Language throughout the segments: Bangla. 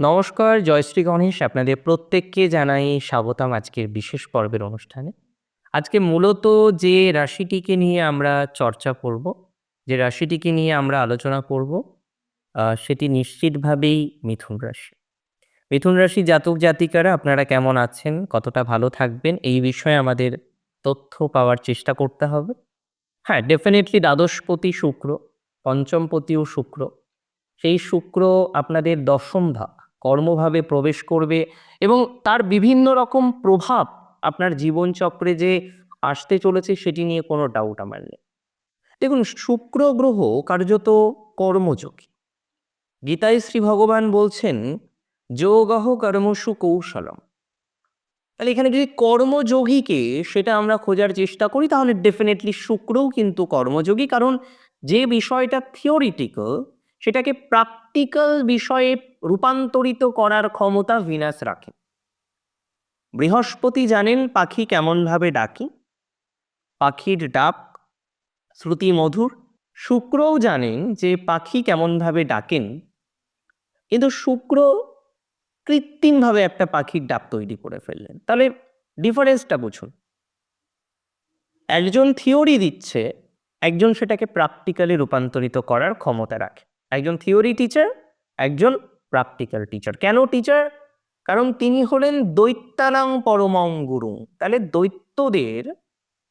নমস্কার জয়শ্রী গণেশ। আপনাদের প্রত্যেককে জানাই স্বাগতম আজকের বিশেষ পর্বের অনুষ্ঠানে। আজকে মূলত যে রাশিটিকে নিয়ে আমরা চর্চা করব, যে রাশিটিকে নিয়ে আমরা আলোচনা করব সেটি নিশ্চিতভাবেই মিথুন রাশি। মিথুন রাশি জাতক জাতিকারা, আপনারা কেমন আছেন? কতটা ভালো থাকবেন? এই বিষয়ে আমাদের তথ্য পাওয়ার চেষ্টা করতে হবে। হ্যাঁ ডেফিনেটলি দ্বাদশপতি শুক্র, পঞ্চমপতিও শুক্র। সেই শুক্র আপনাদের দশম ভাব কর্মভাবে প্রবেশ করবে এবং তার বিভিন্ন রকম প্রভাব আপনার জীবনচক্রে যে আসতে চলেছে সেটি নিয়ে কোনো ডাউট আমার নেই। দেখুন, শুক্র গ্রহ কার্যত কর্মযোগী। গীতায় শ্রী ভগবান বলছেন যোগহ কর্মসু কৌশলম। তাহলে এখানে যদি কর্মযোগীকে সেটা আমরা খোঁজার চেষ্টা করি, তাহলে ডেফিনেটলি শুক্রও কিন্তু কর্মযোগী। কারণ যে বিষয়টা থিওরিটিক্যাল সেটাকে প্র্যাকটিক্যাল বিষয়ে রূপান্তরিত করার ক্ষমতা ভিনাস রাখে। বৃহস্পতি জানেন পাখি কেমনভাবে ডাকি। পাখির ডাক, শ্রুতি মধুর। শুক্রও জানেন যে পাখি কেমনভাবে ডাকেন। কিন্তু শুক্র কৃত্রিমভাবে একটা পাখির ডাক তৈরি করে ফেললেন। তাহলে ডিফারেন্সটা বুঝুন। একজন থিওরি দিচ্ছে, একজন সেটাকে প্র্যাকটিক্যালি রূপান্তরিত করার ক্ষমতা রাখে। একজন থিওরি টিচার, একজন প্র্যাকটিক্যাল টিচার কেন টিচার কারণ তিনি হলেন দৈত্যানাং পরমং গুরু। তাহলে দৈত্যদের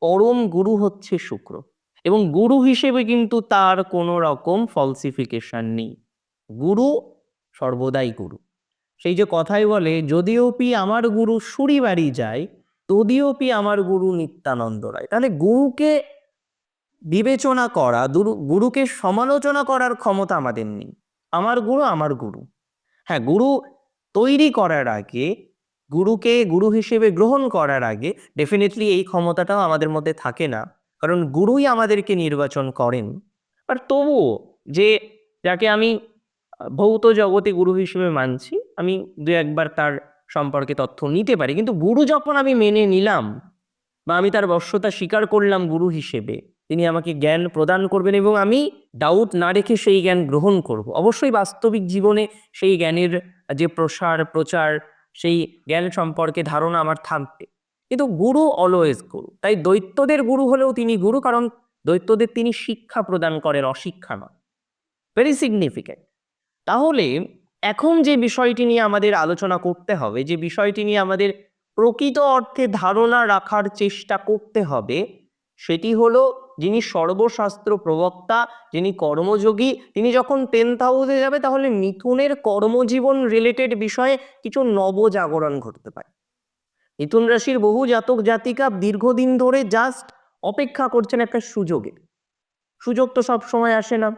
পরম গুরু হচ্ছে শুক্র। এবং গুরু হিসেবে কিন্তু তার কোনো রকম ফলসিফিকেশন নেই। গুরু সর্বদাই গুরু। সেই যে কথাই বলে, যদিও পি আমার গুরু সুরি বাড়ি যায়, তদিও পি আমার গুরু নিত্যানন্দ রায়। তাহলে গুরুকে বিবেচনা করা গুরুকে সমালোচনা করার ক্ষমতা আমাদের নেই। আমার গুরু আমার গুরু। হ্যাঁ গুরু তৈরি করার আগে, গুরুকে গুরু হিসেবে গ্রহণ করার আগে ডেফিনেটলি এই ক্ষমতাটাও আমাদের মধ্যে থাকে না। কারণ গুরুই আমাদেরকে নির্বাচন করেন। আর তবুও যে যাকে আমি ভৌত জগতে গুরু হিসেবে মানছি, আমি দু একবার তার সম্পর্কে তথ্য নিতে পারি। কিন্তু গুরু যখন আমি মেনে নিলাম বা আমি তার বশ্যতা স্বীকার করলাম গুরু হিসেবে তিনি আমাকে জ্ঞান প্রদান করবেন এবং আমি ডাউট না রেখে সেই জ্ঞান গ্রহণ করব। অবশ্যই বাস্তবিক জীবনে সেই জ্ঞানের যে প্রসার, প্রচার, সেই জ্ঞান সম্পর্কে ধারণা আমার থাকবে। কিন্তু গুরু অলওয়েজ গুরু। তাই দৈত্যদের গুরু হলেও তিনি গুরু, কারণ দৈত্যদের তিনি শিক্ষা প্রদান করেন, অশিক্ষা নয়। ভেরি সিগনিফিক্যান্ট তাহলে এখন যে বিষয়টি নিয়ে আমাদের আলোচনা করতে হবে, যে বিষয়টি নিয়ে আমাদের প্রকৃত অর্থে ধারণা রাখার চেষ্টা করতে হবে, সেটি হলো যিনি সর্বশাস্ত্র প্রবক্তা, যিনি কর্মযোগী, তিনি যখন টেন্থ হাউসে যাবে, তাহলে মিথুনের কর্মজীবন রিলেটেড বিষয়ে কিছু নবজাগরণ ঘটতে পারে। মিথুন রাশির বহু জাতক জাতিকা দীর্ঘদিন ধরে জাস্ট অপেক্ষা করছেন একটা সুযোগের সুযোগ তো সব সময় আসে না।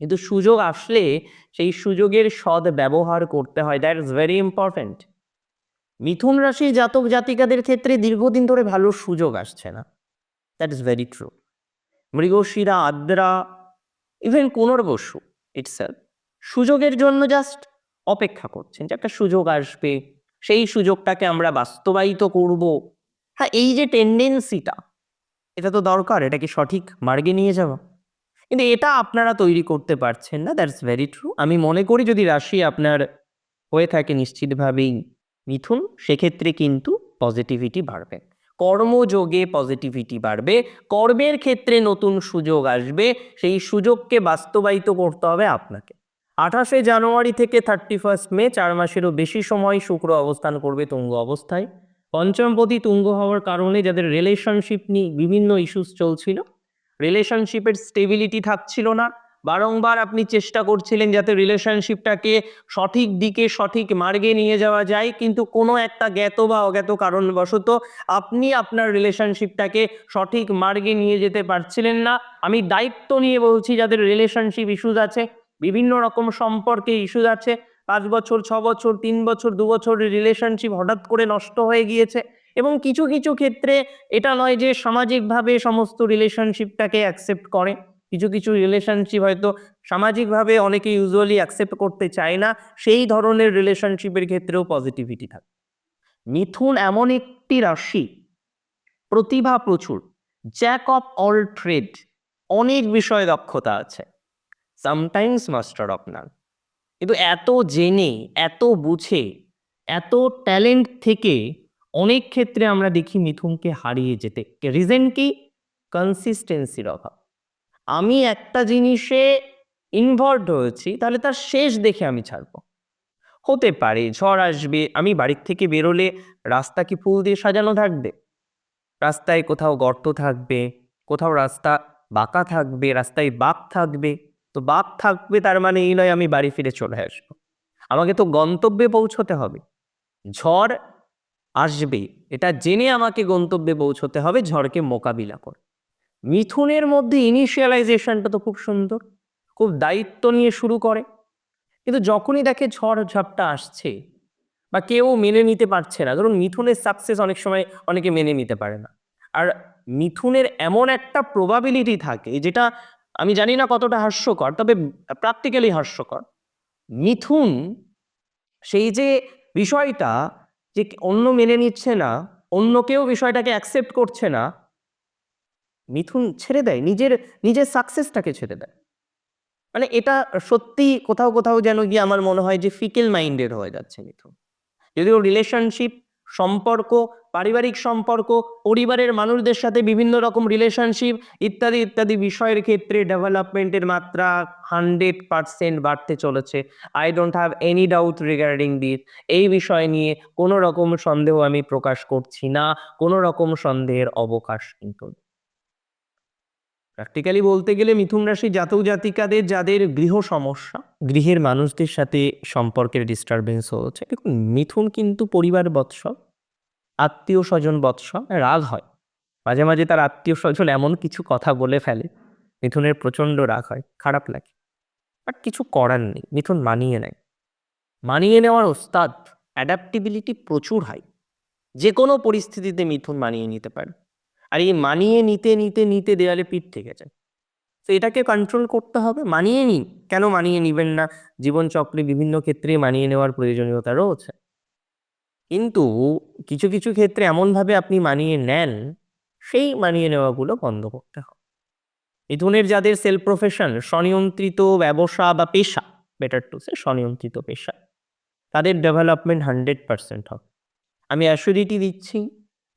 কিন্তু সুযোগ আসলে সেই সুযোগের সদ ব্যবহার করতে হয়। দ্যাট ইজ ভেরি ইম্পর্ট্যান্ট মিথুন রাশির জাতক জাতিকাদের ক্ষেত্রে দীর্ঘদিন ধরে ভালো সুযোগ আসছে না। That is very true Mrigashira, Adra even Punarvasu itself সুযোগের জন্য জাস্ট অপেক্ষা করছেন যে একটা সুযোগ আসবে, সেই সুযোগটাকে আমরা বাস্তবায়িত করব। হ্যাঁ এই যে টেন্ডেন্সিটা এটা তো দরকার, এটা কি সঠিক মার্গে নিয়ে যাওয়া? কিন্তু এটা আপনারা তৈরি করতে পারছেন না দ্যাটস ভেরি ট্রু আমি মনে করি যদি রাশি আপনার হয়ে থাকে, নিশ্চিতভাবেই মিথুন, সেক্ষেত্রে কিন্তু পজিটিভিটি বাড়বে। কর্মযোগে পজিটিভিটি বাড়বে, কর্মের ক্ষেত্রে নতুন সুযোগ আসবে, সেই সুযোগকে বাস্তবায়িত করতে হবে আপনাকে। আঠাশে জানুয়ারি থেকে থার্টি ফার্স্ট মে, চার মাসেরও বেশি সময় শুক্র অবস্থান করবে তুঙ্গ অবস্থায়। পঞ্চমপতি তুঙ্গ হওয়ার কারণে যাদের রিলেশনশিপ নিয়ে বিভিন্ন ইস্যুস চলছিল রিলেশনশিপের স্টেবিলিটি থাকছিল না বারংবার আপনি চেষ্টা করছিলেন যাতে রিলেশনশিপটাকে সঠিক দিকে, সঠিক মার্গে নিয়ে যাওয়া যায়, কিন্তু কোনো একটা জ্ঞাত বা অজ্ঞাত কারণবশত আপনি আপনার রিলেশনশিপটাকে সঠিক মার্গে নিয়ে যেতে পারছিলেন না। আমি দায়িত্ব নিয়ে বলছি যাদের রিলেশনশিপ ইস্যুজ আছে, বিভিন্ন রকম সম্পর্কে ইস্যুজ আছে, পাঁচ বছর, ছ বছর, তিন বছর, দু বছর রিলেশনশিপ হঠাৎ করে নষ্ট হয়ে গিয়েছে এবং কিছু কিছু ক্ষেত্রে এটা নয় যে সামাজিকভাবে সমস্ত রিলেশনশিপটাকে অ্যাকসেপ্ট করে। কিছু কিছু রিলেশনশিপ হয়তো সামাজিকভাবে অনেকে ইউজুয়ালি অ্যাকসেপ্ট করতে চায় না, সেই ধরনের রিলেশনশিপের ক্ষেত্রেও পজিটিভিটি থাকে। মিথুন এমন একটি রাশি, প্রতিভা প্রচুর জ্যাক অফ অল ট্রেড অনেক বিষয়ে দক্ষতা আছে সামটাইমস মাস্টার অফ নান কিন্তু এত জেনে, এত বুঝে, এত ট্যালেন্ট থেকে অনেক ক্ষেত্রে আমরা দেখি মিথুনকে হারিয়ে যেতে। রিজন কি? কনসিস্টেন্সির অভাব। আমি একটা জিনিসে ইনভলভ হয়েছি, তাহলে তার শেষ দেখে আমি ছাড়বো। হতে পারে ঝড় আসবে, আমি বাড়ির থেকে বেরোলে রাস্তা কি ফুল দিয়ে সাজানো থাকবে? রাস্তায় কোথাও গর্ত থাকবে, কোথাও রাস্তা বাঁকা থাকবে, রাস্তায় বাঁক থাকবে। তো বাঁক থাকবে তার মানে এই নয় আমি বাড়ি ফিরে চলে আসব। আমাকে তো গন্তব্যে পৌঁছতে হবে। ঝড় আসবে এটা জেনে আমাকে গন্তব্যে পৌঁছতে হবে, ঝড়কে মোকাবিলা করে মিথুনের মধ্যে ইনিশিয়ালাইজেশনটা তো খুব সুন্দর, খুব দায়িত্ব নিয়ে শুরু করে। কিন্তু যখনই দেখে ঝড় ঝাপটা আসছে বা কেউ মেনে নিতে পারছে না, ধরুন মিথুনের সাকসেস অনেক সময় অনেকে মেনে নিতে পারে না। আর মিথুনের এমন একটা প্রবাবিলিটি থাকে যেটা আমি জানি না কতটা হাস্যকর, তবে প্র্যাকটিক্যালি হাস্যকর। মিথুন সেই যে বিষয়টা যে অন্য মেনে নিচ্ছে না অন্য কেউ বিষয়টাকে অ্যাকসেপ্ট করছে না মিথুন ছেড়ে দেয়, নিজের নিজের সাকসেসটাকে ছেড়ে দেয়। মানে এটা সত্যি কোথাও কোথাও যেন গিয়ে আমার মনে হয় যে ফিকেল মাইন্ডের হয়ে যাচ্ছে মিথুন। যদিও রিলেশনশিপ সম্পর্ক, পারিবারিক সম্পর্ক, পরিবারের মানুষদের সাথে বিভিন্ন রকম রিলেশনশিপ ইত্যাদি ইত্যাদি বিষয়ের ক্ষেত্রে ডেভেলপমেন্টের মাত্রা হান্ড্রেড পারসেন্ট বাড়তে চলেছে। I don't have any doubt regarding this এই বিষয় নিয়ে কোনো রকম সন্দেহ আমি প্রকাশ করছি না, কোনো রকম সন্দেহের অবকাশ কিন্তু। প্র্যাকটিক্যালি বলতে গেলে মিথুন রাশি জাতক জাতিকাদের যাদের গৃহ সমস্যা, গৃহের মানুষদের সাথে সম্পর্কের ডিস্টারবেন্স হচ্ছে। দেখুন, মিথুন কিন্তু পরিবার বৎসর আত্মীয় স্বজন বৎসর রাগ হয়। মাঝে মাঝে তার আত্মীয় স্বজন এমন কিছু কথা বলে ফেলে, মিথুনের প্রচণ্ড রাগ হয়, খারাপ লাগে। বাট কিছু করার নেই, মিথুন মানিয়ে নেয়। মানিয়ে নেওয়ার ওস্তাদ অ্যাডাপ্টিবিলিটি প্রচুর হাই যে কোনো পরিস্থিতিতে মিথুন মানিয়ে নিতে পারে। আর এই মানিয়ে নিতে নিতে নিতে দেয়ালে পিঠ থেকে যায়। তো এটাকে কন্ট্রোল করতে হবে, মানিয়ে নিন। কেন মানিয়ে নিবেন না? জীবনচক্রে বিভিন্ন ক্ষেত্রে মানিয়ে নেওয়ার প্রয়োজনীয়তা রয়েছে। কিন্তু কিছু কিছু ক্ষেত্রে এমনভাবে আপনি মানিয়ে নেন, সেই মানিয়ে নেওয়াগুলো বন্ধ করতে হবে। মিথুনের যাদের সেলফ প্রফেশন, স্বনিয়ন্ত্রিত ব্যবসা বা পেশা বেটার টু সে স্বনিয়ন্ত্রিত পেশা, তাদের ডেভেলপমেন্ট হান্ড্রেড পার্সেন্ট হবে। আমি অ্যাসিডিটি দিচ্ছি।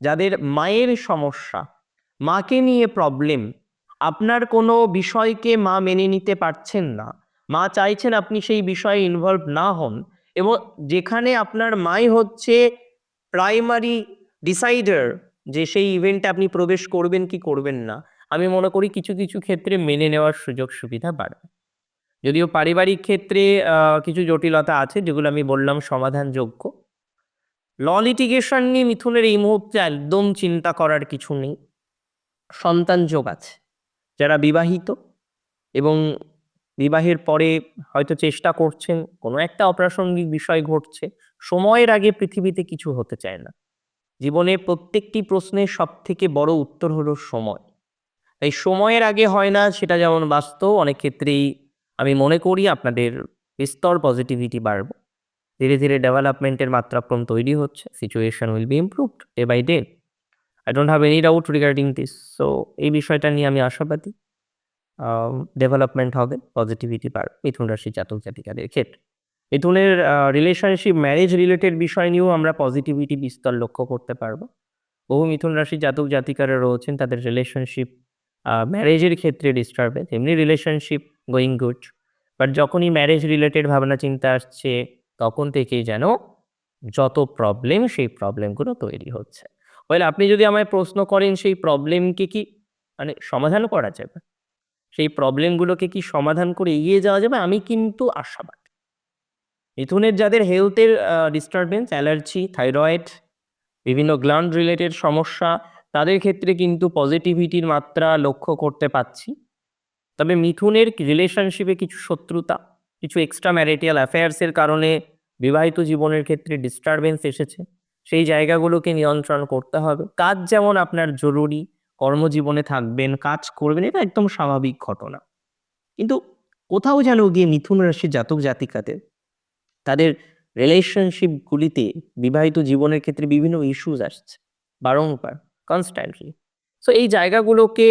যাদের মায়ের সমস্যা, মাকে নিয়ে প্রবলেম আপনার কোনো বিষয়কে মা মেনে নিতে পারছেন না। মা চাইছেন আপনি সেই বিষয়ে ইনভলভ না হন এবং যেখানে আপনার মাই হচ্ছে প্রাইমারি ডিসাইডার যে সেই ইভেন্টে আপনি প্রবেশ করবেন কি করবেন না, আমি মনে করি কিছু কিছু ক্ষেত্রে মেনে নেওয়ার সুযোগ সুবিধা বাড়বে। যদিও পারিবারিক ক্ষেত্রে কিছু জটিলতা আছে যেগুলো আমি বললাম সমাধানযোগ্য। ল লিটিগেশন নিয়ে মিথুনের এই মুহূর্তে একদম চিন্তা করার কিছু নেই। সন্তান যোগ আছে, যারা বিবাহিত এবং বিবাহের পরে হয়তো চেষ্টা করছেন, কোনো একটা অপ্রাসঙ্গিক বিষয় ঘটছে, সময়ের আগে পৃথিবীতে কিছু হতে চায় না। জীবনের প্রত্যেকটি প্রশ্নের সব থেকে বড় উত্তর হলো সময়। এই সময়ের আগে হয় না সেটা যেমন বাস্তব, অনেক ক্ষেত্রেই আমি মনে করি আপনাদের বিস্তর পজিটিভিটি বাড়বে। ধীরে ধীরে ডেভেলপমেন্টের মাত্রাক্রম তৈরি হচ্ছে situation will be improved day by day I don't have any doubt regarding this so এই বিষয়টা নিয়ে আমি আশাবাদী। ডেভেলপমেন্ট হবে পজিটিভিটি পার মিথুন রাশি জাতক জাতিকাদের ক্ষেত্রে। মিথুনের রিলেশনশিপ ম্যারেজ রিলেটেড বিষয় নিয়েও আমরা পজিটিভিটি বিস্তর লক্ষ্য করতে পারব। বহু মিথুন রাশি জাতক জাতিকারা রয়েছেন, তাদের রিলেশনশিপ ম্যারেজের ক্ষেত্রে ডিস্টার্বেন্স এমনি রিলেশনশিপ গোয়িং গুড বাট যখনই ম্যারেজ রিলেটেড ভাবনা, চিন্তা আসছে তখন থেকেই যেন যত প্রবলেম সেই প্রবলেমগুলো তৈরি হচ্ছে। ওয়েল আপনি যদি আমায় প্রশ্ন করেন সেই প্রবলেমকে কি মানে সমাধান করা যাবে? সেই প্রবলেমগুলোকে কি সমাধান করে এগিয়ে যাওয়া যাবে? আমি কিন্তু আশাবাদ। মিথুনের যাদের হেলথের ডিস্টারবেন্স অ্যালার্জি থাইরয়েড বিভিন্ন গ্ল্যান্ড রিলেটেড সমস্যা, তাদের ক্ষেত্রে কিন্তু পজিটিভিটির মাত্রা লক্ষ্য করতে পাচ্ছি তবে মিথুনের রিলেশনশিপে কিছু শত্রুতা। কিছু এক্সট্রা ম্যারিটাল অ্যাফেয়ার্সের কারণে বিবাহিত জীবনের ক্ষেত্রে ডিস্টারবেন্স এসেছে। সেই জায়গাগুলোকে নিয়ন্ত্রণ করতে হবে। কাজ যেমন আপনার জরুরি, কর্মজীবনে থাকবেন, কাজ করবেন, এটা একদম স্বাভাবিক ঘটনা। কিন্তু কোথাও যেন গিয়ে মিথুন রাশির জাতক জাতিকাদের, তাদের রিলেশনশিপগুলিতে বিবাহিত জীবনের ক্ষেত্রে বিভিন্ন ইস্যুস আসছে, বারংবার কনস্ট্যান্টলি সো এই জায়গাগুলোকে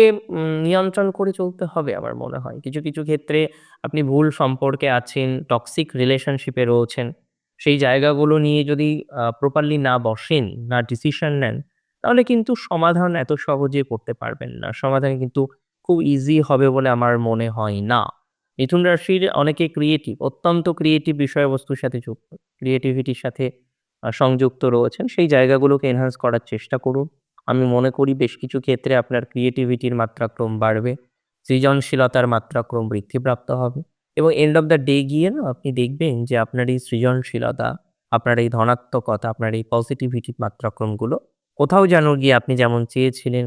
নিয়ন্ত্রণ করে চলতে হবে আমার মনে হয়। কিছু, কিছু ক্ষেত্রে আপনি ভুল সম্পর্কে আছেন, টক্সিক রিলেশনশিপে রয়েছেন। সেই জায়গাগুলো নিয়ে যদি প্রপারলি না বসেন, না ডিসিশন নেন, তাহলে কিন্তু সমাধান এত সহজে করতে পারবেন না। সমাধান কিন্তু খুব ইজি হবে বলে আমার মনে হয় না। মিথুন রাশির অনেকে ক্রিয়েটিভ, অত্যন্ত ক্রিয়েটিভ বিষয়বস্তুর সাথে যুক্ত। ক্রিয়েটিভিটির সাথে সংযুক্ত রয়েছেন। সেই জায়গাগুলোকে এনহান্স করার চেষ্টা করুন। আমি মনে করি বেশ কিছু ক্ষেত্রে আপনার ক্রিয়েটিভিটির মাত্রাক্রম বাড়বে। সৃজনশীলতার মাত্রাক্রম বৃদ্ধিপ্রাপ্ত হবে এবং এন্ড অফ দ্য ডে গিয়ে আপনি দেখবেন যে আপনার এই সৃজনশীলতা, আপনার এই ধনাত্মকতা, আপনার এই পজিটিভিটির মাত্রাক্রমগুলো কোথাও যেন গিয়ে আপনি যেমন চেয়েছিলেন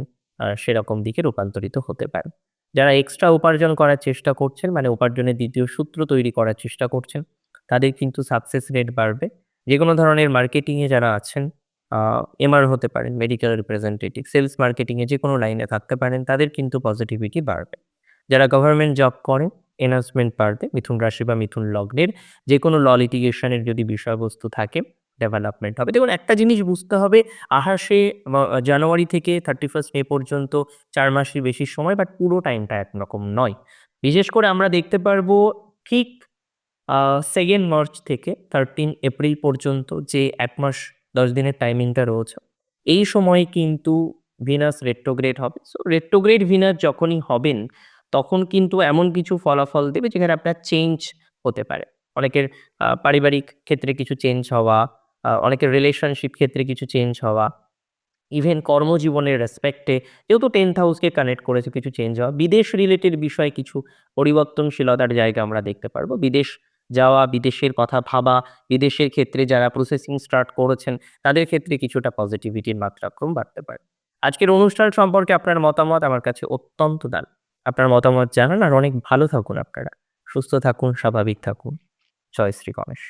সেরকম দিকে রূপান্তরিত হতে পারে। যারা এক্সট্রা উপার্জন করার চেষ্টা করছেন মানে উপার্জনের দ্বিতীয় সূত্র তৈরি করার চেষ্টা করছেন, তাদের কিন্তু সাকসেস রেট বাড়বে। যেকোনো ধরনের মার্কেটিংয়ে যারা আছেন, এমআর হতে পারেন, মেডিকেল রিপ্রেজেন্টেটিভ, সেলস মার্কেটিংয়ে এ যেকোনো লাইনে থাকতে পারেন, তাদের কিন্তু পজিটিভিটি বাড়বে। যারা গভর্নমেন্ট জব করেন, এনহান্সমেন্ট বাড়বে। মিথুন রাশি বা মিথুন লগ্নের যেকোনো ল লিটিগেশন এর যদি বিষয়বস্তু থাকে, ডেভেলপমেন্ট হবে। দেখুন একটা জিনিস বুঝতে হবে আহাসে জানুয়ারি থেকে 31st মে পর্যন্ত চার মাসের বেশি সময় বাট পুরো টাইমটা একরকম নয়। বিশেষ করে আমরা দেখতে পারব ঠিক সেকেন্ড মার্চ থেকে 13 এপ্রিল পর্যন্ত যে এক মাস ১০ দিনের টাইমিংটা রয়েছে, এই সময়ে কিন্তু ভিনাস রেট্রোগ্রেড হবে। সো রেট্রোগ্রেড ভিনাস যখনই হবেন, তখন কিন্তু এমন কিছু ফলাফল দেবে যেখানে আপনার চেঞ্জ হতে পারে। অনেকের পারিবারিক ক্ষেত্রে কিছু চেঞ্জ হওয়া, অনেকের রিলেশনশিপ ক্ষেত্রে কিছু চেঞ্জ হওয়া, ইভেন কর্মজীবনের রেসপেক্টে যেহেতু 10th হাউসকে কানেক্ট করেছে কিছু চেঞ্জ হওয়া। বিদেশ রিলেটেড বিষয়ে কিছু পরিবর্তনশীলতার জায়গা আমরা দেখতে পারব। বিদেশ যাওয়া, বিদেশের কথা ভাবা, বিদেশের ক্ষেত্রে যারা প্রসেসিং স্টার্ট করেছেন, তাদের ক্ষেত্রে কিছুটা পজিটিভিটির মাত্রাক্রম বাড়তে পারে। আজকের অনুষ্ঠান সম্পর্কে আপনার মতামত আমার কাছে অত্যন্ত দাল আপনার মতামত জানান আর অনেক ভালো থাকুন আপনারা। সুস্থ থাকুন, স্বাভাবিক থাকুন। জয় শ্রী গণেশ।